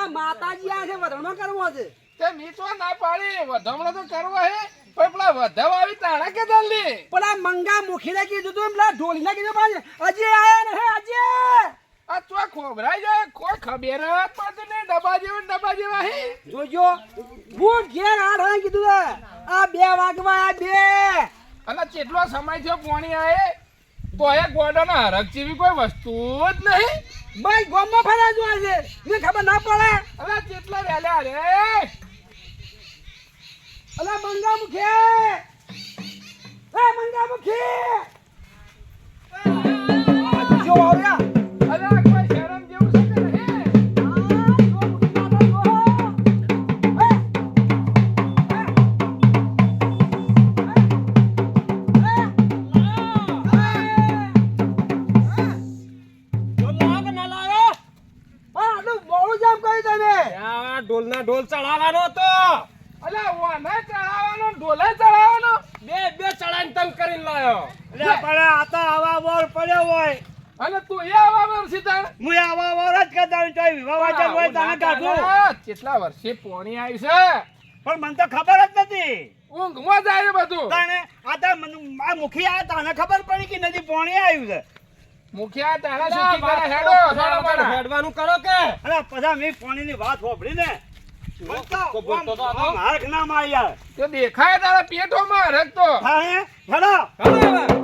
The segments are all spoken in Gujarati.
આ માતાજી આ છે વધણો કરવો છે. તે મીઠો ના પાડી વધમણો તો કરવો હે પણ પેલા વધાવ આવી તાણા કે જલ્દી પણ આ મંગા મુખીને કીધું તું પેલા ઢોલીને કીધું પાછી અજે આયા ને હે અજે આ તો ખોબરાઈ જાય કોઈ ખબર પડતું નહીં ડબ્બા જેવા ને ડબ્બા જેવા હે. જોજો હું ઘેર આઠ વાગે કીધું આ બે વાગવા આ બે. અને કેટલો સમય થયો પોણી આયે? તો એ ગોડોનો હરક જેવી કોઈ વસ્તુ જ નહીં. ભાઈ ગોમમાં ફરા જો છે ને ખબર ના પડે. અલે કેટલા વેલા રે. અલે મંગા મુખે એ મંગા મુખે જો આવ્યા. અને તું એ આવા વર્ષી તાણ હું આવા જ કરતા તો વિવાહ વાંચન હોય તને કાઢું કેટલા વર્ષે પોણી આવી છે પણ મને તો ખબર જ નથી ઊંઘમાં જાય બધું તાણે આ તો આ મુખી આ તને ખબર પડી કે નથી પોણી આવ્યું છે મુખિયા તારા સુખી કરે હેડો. હેડવાનું કરો કે અરે પછી મેં પોણીની વાત હોભળી ને દેખાય તારા પેટોમાં હા હે હેડો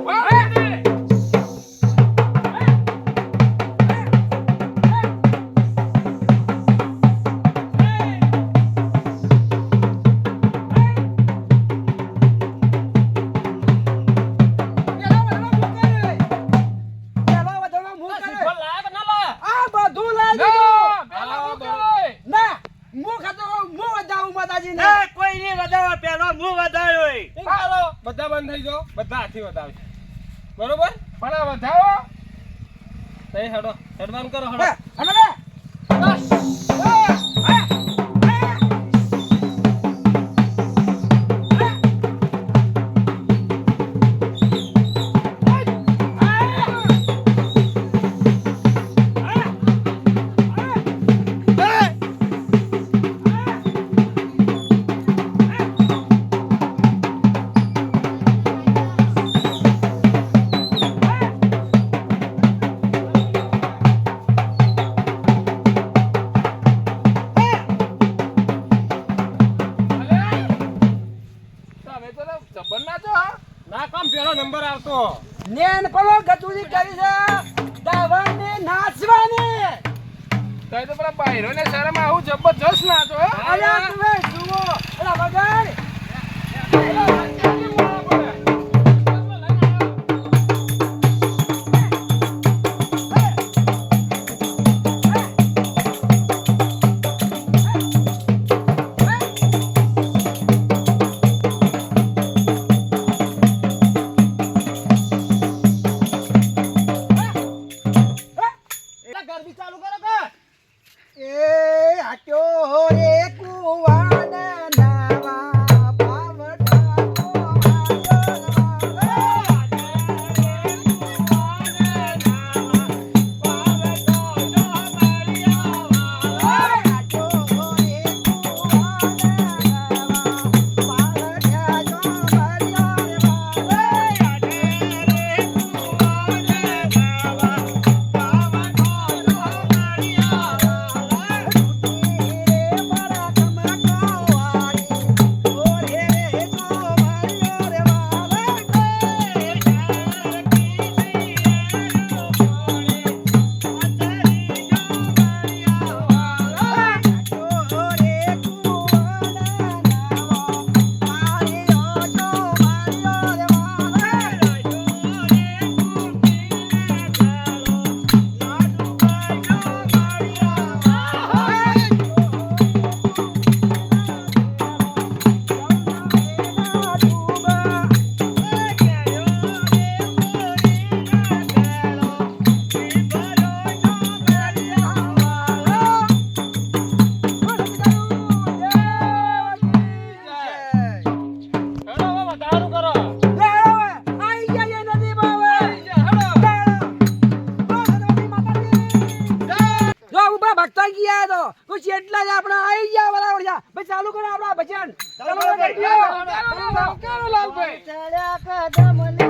બધા થઈ જાઓ. બધા હાથી વધાવશે. બરોબર? પણ આ વધાવો. તઈ હેડો. હેડવાન કરો હેડો. હમે આવતો નેન પલો ગતુરી કરી છે. દાવણને નાચવાની. તો તો પેલા બાયરોને શરમ આવું જબરજસ્ત નાચો અરે તમે જુઓ. અરે વગર. ચડ્યા કદમની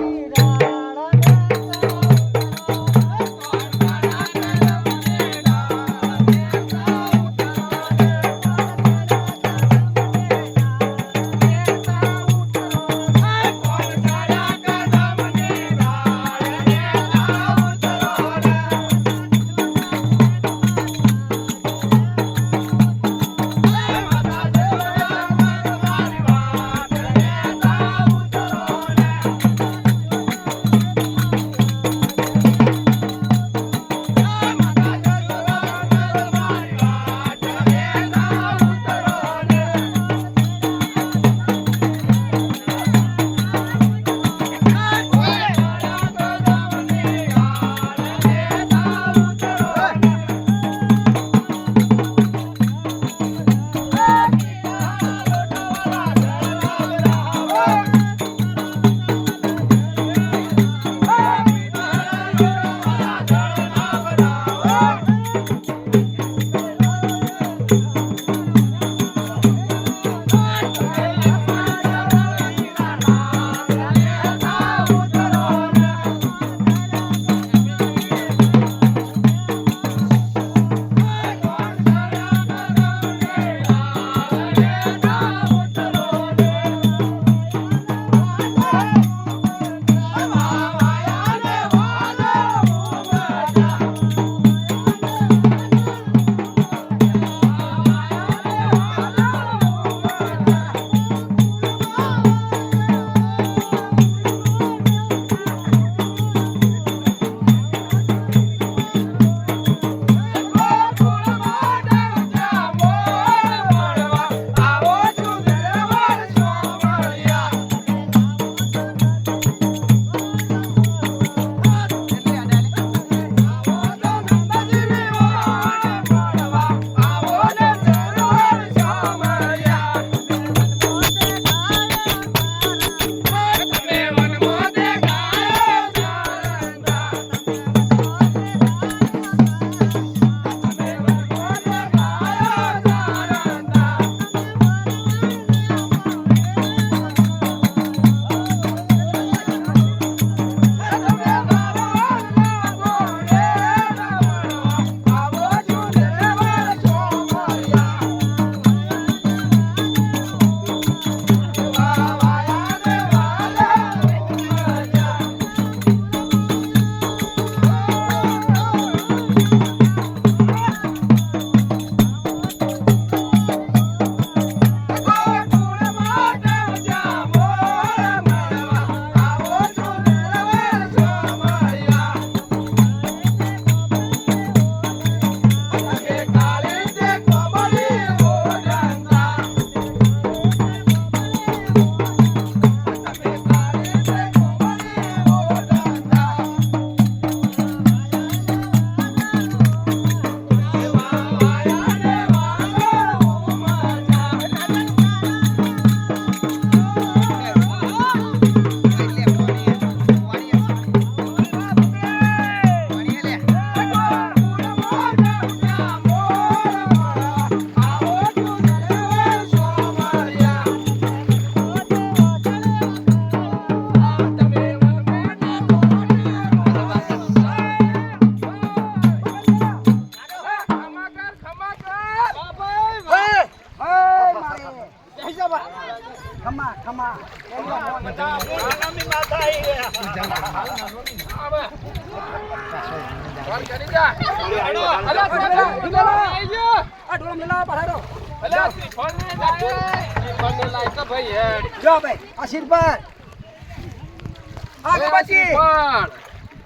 ભાઈ હેડ. જો ભાઈ આ શીર પર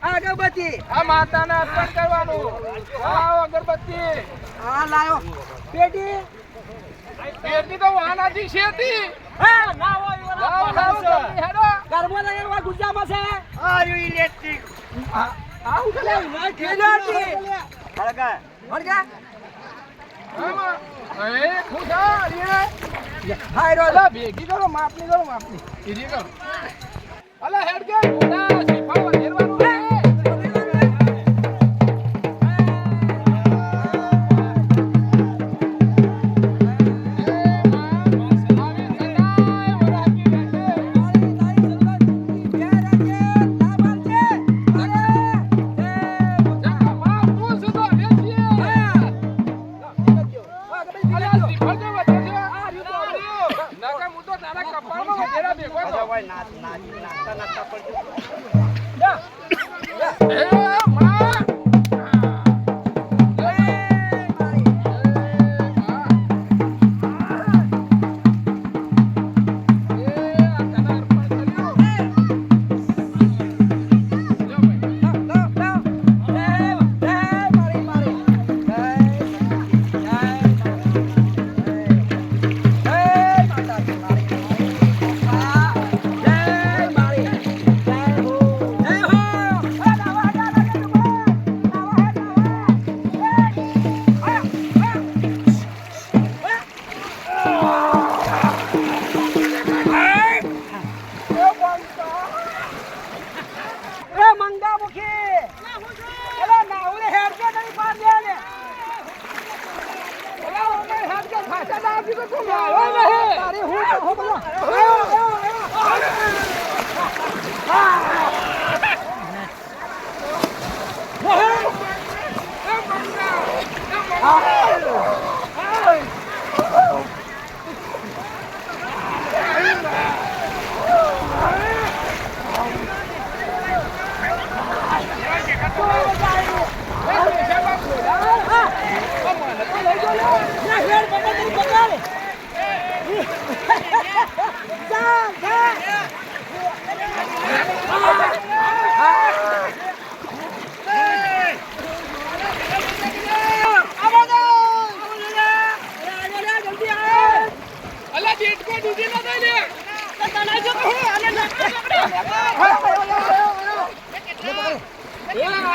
અગરબત્તી આ માતાને અર્પણ કરવાનું આ અગરબત્તી આ લાયો. પેટી. પેટી તો વાનાજી છે ના ગુજામાં છે આ રહ્યું ઇલેક્ટ્રિક. આવું કે લે કેજાતી હળગા. હળગા. હાય રો ભેગી કરો, માપની કરો માપની હેડ કે